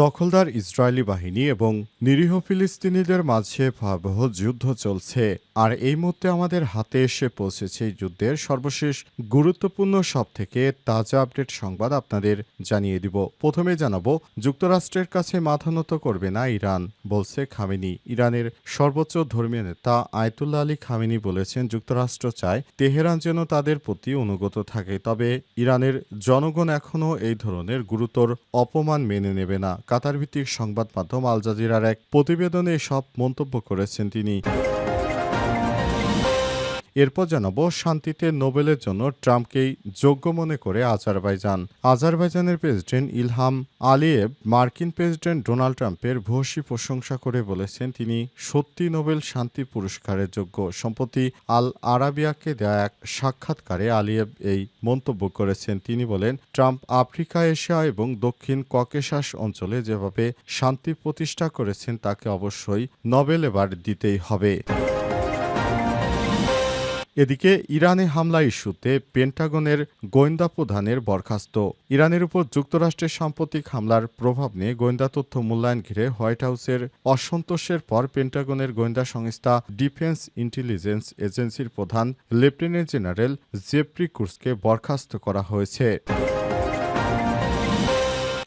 দখলদার ইসরায়েলি বাহিনী এবং নিরীহ ফিলিস্তিনিদের মাঝে ভয়াবহ যুদ্ধ চলছে। আর এই মুহূর্তে আমাদের হাতে এসে পৌঁছেছে যুদ্ধের সর্বশেষ গুরুত্বপূর্ণ সব থেকে তাজা আপডেট সংবাদ আপনাদের জানিয়ে দিব। প্রথমে জানাব, যুক্তরাষ্ট্রের কাছে মাথা নত করবে না ইরান, বলছে খামেনি। ইরানের সর্বোচ্চ ধর্মীয় নেতা আয়তুল্লাহ আলী খামেনি বলেছেন, যুক্তরাষ্ট্র চায় তেহরান যেন তাদের প্রতি অনুগত থাকে। তবে ইরানের জনগণ এখনও এই ধরনের গুরুতর অপমান মেনে নেবে না। কাতার ভিত্তিক সংবাদ মাধ্যম আল জাজিরার এক প্রতিবেদনে সব মন্তব্য করেছেন তিনি। এরপর জানাব, শান্তিতে নোবেলের জন্য ট্রাম্পকেই যোগ্য মনে করে আজারবাইজান। আজারবাইজানের প্রেসিডেন্ট ইলহাম আলিয়েভ, মার্কিন প্রেসিডেন্ট ডোনাল্ড ট্রাম্পের ভূয়সী প্রশংসা করে বলেছেন, তিনি সত্যি নোবেল শান্তি পুরস্কারের যোগ্য। সম্প্রতি আল আরাবিয়াকে দেয়া এক সাক্ষাৎকারে আলিয়েভ এই মন্তব্য করেছেন। তিনি বলেন, ট্রাম্প আফ্রিকা, এশিয়া এবং দক্ষিণ ককেশাস অঞ্চলে যেভাবে শান্তি প্রতিষ্ঠা করেছেন, তাকে অবশ্যই নোবেল এবার দিতেই হবে। এদিকে ইরানে হামলা ইস্যুতে পেন্টাগনের গোয়েন্দা প্রধানের বরখাস্ত। ইরানের উপর যুক্তরাষ্ট্রের সাম্প্রতিক হামলার প্রভাব নিয়ে গোয়েন্দা তথ্য মূল্যায়ন ঘিরে হোয়াইট হাউসের অসন্তোষের পর পেন্টাগনের গোয়েন্দা সংস্থা ডিফেন্স ইন্টেলিজেন্স এজেন্সির প্রধান লেফটেন্যান্ট জেনারেল জেফ্রি কুর্সকে বরখাস্ত করা হয়েছে।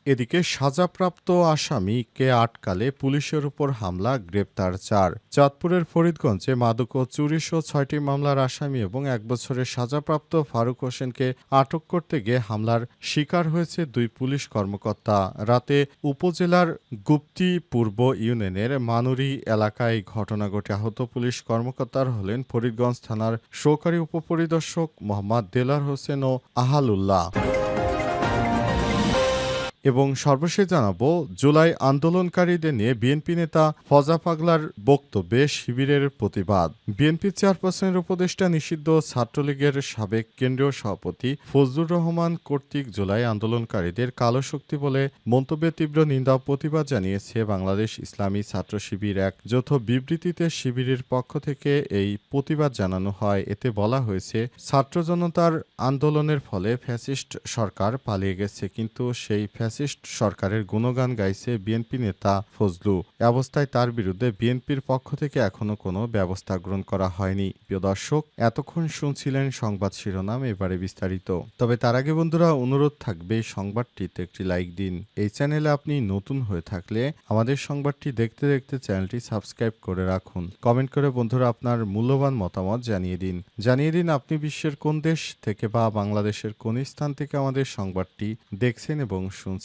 এদিকে সাজাপ্রাপ্ত আসামিকে আটকালে পুলিশের উপর হামলা, গ্রেপ্তার চার। চাঁদপুরের ফরিদগঞ্জে মাদক ও চুরিসহ ছয়টি মামলার আসামি এবং এক বছরের সাজাপ্রাপ্ত ফারুক হোসেনকে আটক করতে গিয়ে হামলার শিকার হয়েছে দুই পুলিশ কর্মকর্তা। রাতে উপজেলার গুপ্তি পূর্ব ইউনিয়নের মানুরি এলাকায় ঘটনা ঘটে আহত পুলিশ কর্মকর্তার হলেন ফরিদগঞ্জ থানার সহকারী উপপরিদর্শক মোহাম্মদ দেলার হোসেন ও আহালুল্লাহ। এবং সর্বশেষ জানাব, জুলাই আন্দোলনকারীদের নিয়ে বিএনপি নেতা ফজা পাগলার বক্তব্যে শিবিরের প্রতিবাদ। বিএনপি চেয়ারপারসনের উপদেষ্টা নিষিদ্ধ ছাত্রলীগের সাবেক কেন্দ্রীয় সভাপতি ফজলুর রহমান কর্তৃক জুলাই আন্দোলনকারীদের কালো শক্তি বলে মন্তব্যে তীব্র নিন্দা প্রতিবাদ জানিয়েছে বাংলাদেশ ইসলামী ছাত্র শিবির। এক যৌথ বিবৃতিতে শিবিরের পক্ষ থেকে এই প্রতিবাদ জানানো হয়। এতে বলা হয়েছে, ছাত্র জনতার আন্দোলনের ফলে ফ্যাসিস্ট সরকার পালিয়ে গেছে, কিন্তু সেই সরকারের গুণগান গাইছে বিএনপি নেতা ফজলু। অবস্থায় তার বিরুদ্ধে বিএনপির পক্ষ থেকে এখনও কোনো ব্যবস্থা গ্রহণ করা হয়নি। প্রিয় দর্শক, এতক্ষণ শুনছিলেন সংবাদ শিরোনাম, এবারে বিস্তারিত। তবে তার আগে বন্ধুরা, অনুরোধ থাকবে সংবাদটিতে একটি লাইক দিন। এই চ্যানেলে আপনি নতুন হয়ে থাকলে আমাদের সংবাদটি দেখতে দেখতে চ্যানেলটি সাবস্ক্রাইব করে রাখুন। কমেন্ট করে বন্ধুরা আপনার মূল্যবান মতামত জানিয়ে দিন। জানিয়ে দিন আপনি বিশ্বের কোন দেশ থেকে বা বাংলাদেশের কোন স্থান থেকে আমাদের সংবাদটি দেখছেন এবং শুনছেন।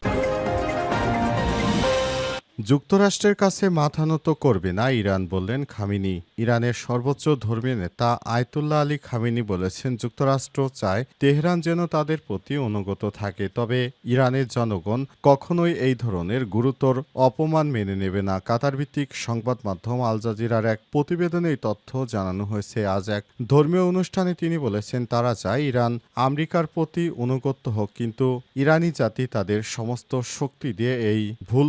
যুক্তরাষ্ট্রের কাছে মাথা নত করবে না ইরান বললেন খামিনি। ইরানের সর্বোচ্চ ধর্মীয় নেতা আয়তুল্লাহ আলী খামিনি বলেছেন, যুক্তরাষ্ট্র চায় তেহরান যেন তাদের প্রতি অনুগত থাকে। তবে ইরানের জনগণ কখনোই এই ধরনের গুরুতর অপমান মেনে নেবে না। কাতার ভিত্তিক সংবাদ মাধ্যম আল জাজিরার এক প্রতিবেদনে এই তথ্য জানানো হয়েছে। আজ এক ধর্মীয় অনুষ্ঠানে তিনি বলেছেন, তারা চায় ইরান আমেরিকার প্রতি অনুগত হোক, কিন্তু ইরানি জাতি তাদের সমস্ত শক্তি দিয়ে এই ভুল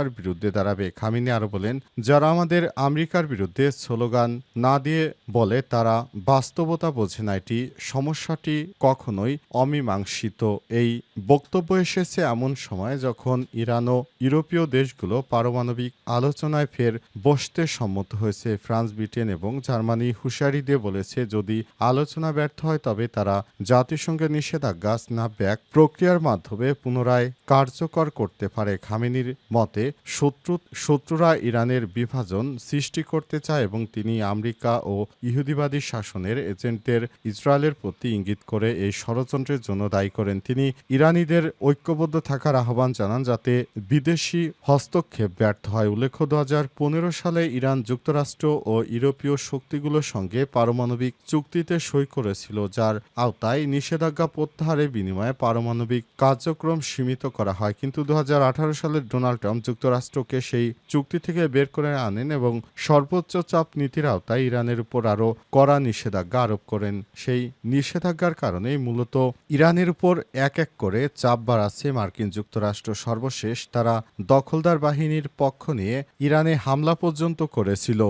প্রত্যাশার বিরুদ্ধে দাঁড়াবে। খামিনি আরও বলেন, যারা আমাদের আমেরিকার বিরুদ্ধে স্লোগান না দিয়ে বলে, তারা বাস্তবতা বোঝে না। এটি সমস্যাটি কখনোই অমীমাংসিত। এই বক্তব্য এসেছে এমন সময় যখন ইরান ও ইউরোপীয় দেশগুলো পারমাণবিক আলোচনায় ফের বসতে সম্মত হয়েছে। ফ্রান্স, ব্রিটেন এবং জার্মানি হুঁশিয়ারি দিয়ে বলেছে, যদি আলোচনা ব্যর্থ হয়, তবে তারা জাতিসংঘের নিষেধাজ্ঞা, স্ন্যাপব্যাক প্রক্রিয়ার মাধ্যমে পুনরায় কার্যকর করতে পারে। খামেনির মতে শত্রু, শত্রুরা ইরানের বিভাজন সৃষ্টি করতে চায় এবং তিনি আমেরিকা ও ইহুদিবাদী শাসনের এজেন্টদের ইসরায়েলের প্রতি ইঙ্গিত করে এই ষড়যন্ত্রের জন্য দায়ী করেন। তিনি ইরানিদের ঐক্যবদ্ধ থাকার আহ্বান জানান যাতে বিদেশি হস্তক্ষেপ ব্যর্থ হয়। উল্লেখ্য দু সালে ইরান যুক্তরাষ্ট্র ও ইউরোপীয় শক্তিগুলোর সঙ্গে পারমাণবিক চুক্তিতে সই করেছিল, যার আওতায় নিষেধাজ্ঞা প্রত্যাহারের বিনিময়ে পারমাণবিক কার্যক্রম সীমিত করা হয়। কিন্তু দু হাজার আঠারো সালে ডোনাল্ড ট্রাম্প যুক্তরাষ্ট্রকে সেই চুক্তি থেকে বের করে আনেন এবং সর্বোচ্চ চাপ নীতির আওতায় ইরানের উপর আরও কড়া নিষেধাজ্ঞা আরোপ করেন। সেই নিষেধাজ্ঞার কারণেই মূলত ইরানের উপর এক এক করে চাপ বাড়াচ্ছে মার্কিন যুক্তরাষ্ট্র। সর্বশেষ তারা দখলদার বাহিনীর পক্ষ নিয়ে ইরানে হামলা পর্যন্ত করেছিল।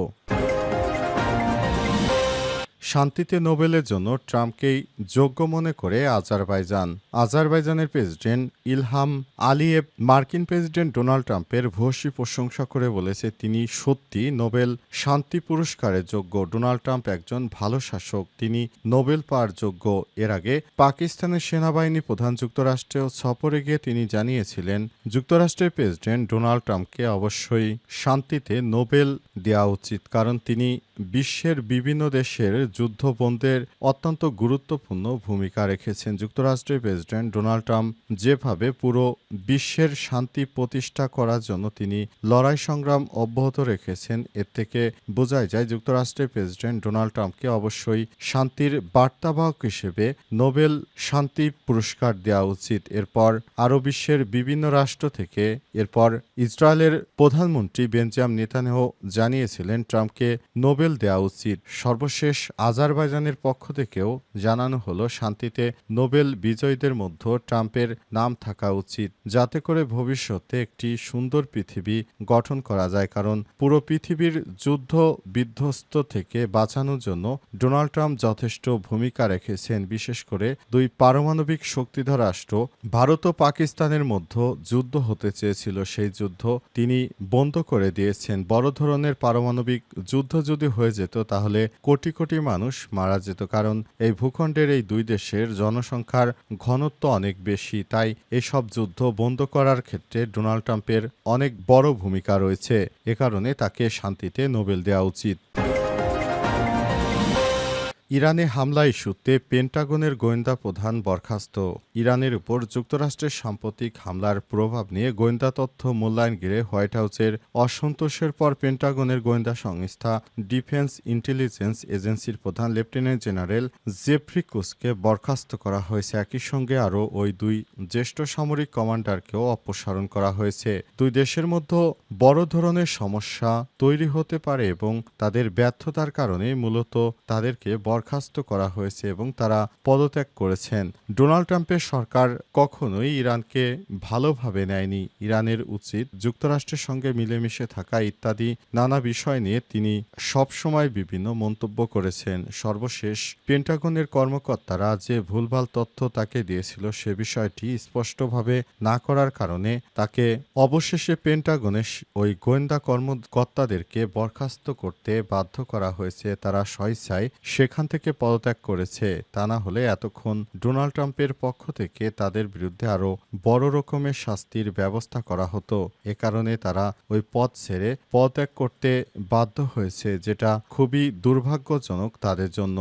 শান্তিতে নোবেলের জন্য ট্রাম্পকেই যোগ্য মনে করে আজারবাইজান। আজারবাইজানের প্রেসিডেন্ট ইলহাম আলিয়েভ, মার্কিন প্রেসিডেন্ট ডোনাল্ড ট্রাম্পের ভূয়সী প্রশংসা করে বলেছে তিনি সত্যি নোবেল শান্তি পুরস্কারের যোগ্য। ডোনাল্ড ট্রাম্প একজন ভালো শাসক। তিনি নোবেল পাওয়ার যোগ্য। এর আগে পাকিস্তানের সেনাবাহিনী প্রধান যুক্তরাষ্ট্রেও সফরে গিয়ে তিনি জানিয়েছিলেন, যুক্তরাষ্ট্রের প্রেসিডেন্ট ডোনাল্ড ট্রাম্পকে অবশ্যই শান্তিতে নোবেল দেওয়া উচিত। কারণ তিনি বিশ্বের বিভিন্ন দেশের যুদ্ধবন্ধের অত্যন্ত গুরুত্বপূর্ণ ভূমিকা রেখেছেন যুক্তরাষ্ট্রের প্রেসিডেন্ট ডোনাল্ড ট্রাম্প। যেভাবে পুরো বিশ্বের শান্তি প্রতিষ্ঠা করার জন্য তিনি লড়াই সংগ্রাম অব্যাহত রেখেছেন, এর থেকে বোঝাই যায় যুক্তরাষ্ট্রের প্রেসিডেন্ট ডোনাল্ড ট্রাম্পকে অবশ্যই শান্তির বার্তাবাহক হিসেবে নোবেল শান্তি পুরস্কার দেওয়া উচিত। এরপর আরও বিশ্বের বিভিন্ন রাষ্ট্র থেকে এরপর ইসরায়েলের প্রধানমন্ত্রী বেঞ্জাম নেতানেহ জানিয়েছিলেন, ট্রাম্পকে নোবেল দেওয়া উচিত। সর্বশেষ আজারবাইজানের পক্ষ থেকেও জানানো হলো, শান্তিতে নোবেল বিজয়ীদের মধ্যে ট্রাম্পের নাম থাকা উচিত। যাতে করে ভবিষ্যতে একটি সুন্দর পৃথিবী গঠন করা যায়, কারণ পুরো পৃথিবীর যুদ্ধ বিধ্বস্ত থেকে বাঁচানোর জন্য ডোনাল্ড ট্রাম্প যথেষ্ট ভূমিকা রেখেছেন। বিশেষ করে দুই পারমাণবিক শক্তিধর রাষ্ট্র, ভারত ও পাকিস্তানের মধ্যে যুদ্ধ হতে চেয়েছিল। সেই যুদ্ধ তিনি বন্ধ করে দিয়েছেন। বড় ধরনের পারমাণবিক যুদ্ধ যদি হয়ে যেত তাহলে কোটি কোটি মানুষ মারা যেত, কারণ এই ভূখণ্ডের এই দুই দেশের জনসংখ্যার ঘনত্ব অনেক বেশি। তাই এসব যুদ্ধ বন্ধ করার ক্ষেত্রে ডোনাল্ড ট্রাম্পের অনেক বড় ভূমিকা রয়েছে। এ কারণে তাকে শান্তিতে নোবেল দেওয়া উচিত। ইরানে হামলা ইস্যুতে পেন্টাগনের গোয়েন্দা প্রধান বরখাস্ত। ইরানের উপর যুক্তরাষ্ট্রের সাম্প্রতিক হামলার প্রভাব নিয়ে গোয়েন্দা তথ্য মূল্যায়ন ঘিরে হোয়াইট হাউসের অসন্তোষের পর পেন্টাগনের গোয়েন্দা সংস্থা ডিফেন্স ইন্টেলিজেন্স এজেন্সির প্রধান লেফটেন্যান্ট জেনারেল জেফ্রি কুসকে বরখাস্ত করা হয়েছে। একই সঙ্গে আরও ওই দুই জ্যেষ্ঠ সামরিক কমান্ডারকেও অপসারণ করা হয়েছে। দুই দেশের মধ্যে বড় ধরনের সমস্যা তৈরি হতে পারে এবং তাদের ব্যর্থতার কারণে মূলত তাদেরকে বরখাস্ত করা হয়েছে এবং তারা পদত্যাগ করেছেন। ডোনাল্ড ট্রাম্পের সরকার কখনোই ইরানকে ভালোভাবে নেয়নি। ইরানের উচিত যুক্তরাষ্ট্রের সঙ্গে মিলেমিশে থাকা ইত্যাদি নানা বিষয় নিয়ে তিনি সবসময় বিভিন্ন মন্তব্য করেছেন। সর্বশেষ পেন্টাগনের কর্মকর্তারা যে ভুলভাল তথ্য তাকে দিয়েছিল সে বিষয়টি স্পষ্টভাবে না করার কারণে তাকে অবশেষে পেন্টাগনের ওই গোয়েন্দা কর্মকর্তাদেরকে বরখাস্ত করতে বাধ্য করা হয়েছে। তারা স্বেচ্ছায় সেখান থেকে পদত্যাগ করেছে। তা না হলে এতক্ষণ ডোনাল্ড ট্রাম্পের পক্ষ থেকে তাদের বিরুদ্ধে আরও বড় রকমের শাস্তির ব্যবস্থা করা হতো। এ কারণে তারা ওই পদ ছেড়ে পদত্যাগ করতে বাধ্য হয়েছে, যেটা খুবই দুর্ভাগ্যজনক তাদের জন্য।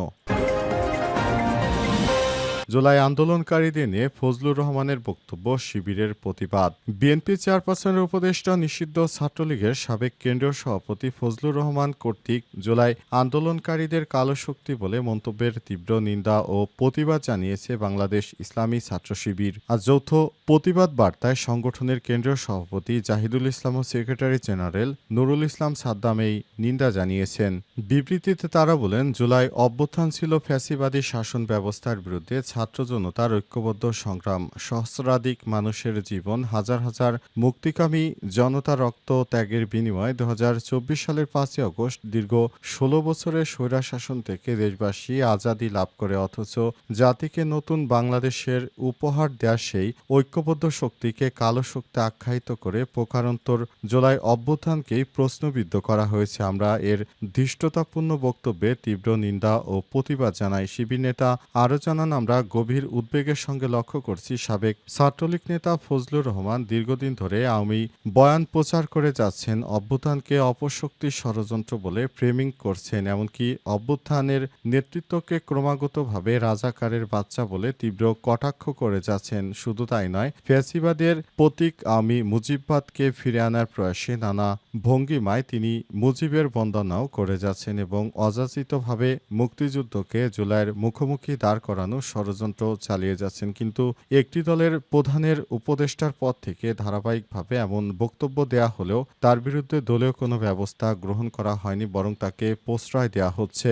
জুলাই আন্দোলনকারীদের নিয়ে ফজলুর রহমানের বক্তব্য, শিবিরের প্রতিবাদ। বিএনপি চেয়ারপারসনের উপদেষ্টা নিষিদ্ধ ছাত্রলীগের সাবেক কেন্দ্রীয় সভাপতি ফজলুর রহমান কর্তৃক জুলাই আন্দোলনকারীদের কালো শক্তি বলে মন্তব্যের তীব্র নিন্দা ও প্রতিবাদ জানিয়েছে বাংলাদেশ ইসলামী ছাত্র শিবির। আজ যৌথ প্রতিবাদ বার্তায় সংগঠনের কেন্দ্রীয় সভাপতি জাহিদুল ইসলাম ও সেক্রেটারি জেনারেল নুরুল ইসলাম সাদ্দাম এই নিন্দা জানিয়েছেন। বিবৃতিতে তারা বলেন, জুলাই অভ্যুত্থান ছিল ফ্যাসিবাদী শাসন ব্যবস্থার বিরুদ্ধে ছাত্র জনতার ঐক্যবদ্ধ সংগ্রাম, সহস্রাধিক মানুষের জীবন, হাজার হাজার মুক্তিকামী জনতা রক্ত ত্যাগের বিনিময়ে দু হাজার চব্বিশ সালের পাঁচই আগস্ট দীর্ঘ ষোলো বছরের স্বৈরা শাসন থেকে দেশবাসী আজাদি লাভ করে, অথচ জাতিকে নতুন বাংলাদেশের উপহার দেওয়া সেই ঐক্যবদ্ধ শক্তিকে কালো শক্তি আখ্যায়িত করে প্রকারান্তর জুলাই অভ্যুত্থানকেই প্রশ্নবিদ্ধ করা হয়েছে। আমরা এর ধৃষ্টতাপূর্ণ বক্তব্যে তীব্র নিন্দা ও প্রতিবাদ জানাই। শিবির নেতা আরও জানান, আমরা গভীর উদ্বেগের সঙ্গে লক্ষ্য করছি সাবেক ছাত্রলীগ নেতা ফজলুর রহমান দীর্ঘদিন ধরে আওয়ামী বয়ান প্রচার করে যাচ্ছেন, অভ্যুত্থানকে অপশক্তির ষড়যন্ত্র বলে ফ্রেমিং করছেন, এমনকি অভ্যুত্থানের নেতৃত্বকে ক্রমাগতভাবে রাজাকারের বাচ্চা বলে তীব্র কটাক্ষ করে যাচ্ছেন। শুধু তাই নয়, ফ্যাসিবাদের প্রতীক আমি মুজিববাদকে ফিরে আনার প্রয়াসে নানা ভঙ্গিমায় তিনি মুজিবের বন্দনাও করে যাচ্ছেন এবং অযাচিতভাবে মুক্তিযুদ্ধকে জুলাইয়ের মুখোমুখি দাঁড় করানো ষড়যন্ত্র ষড়যন্ত্র চালিয়ে যাচ্ছেন। কিন্তু একটি দলের প্রধানের উপদেষ্টার পদ থেকে ধারাবাহিকভাবে এমন বক্তব্য দেয়া হলেও তার বিরুদ্ধে দলীয় কোনো ব্যবস্থা গ্রহণ করা হয়নি, বরং তাকে প্রশ্রয় দেয়া হচ্ছে।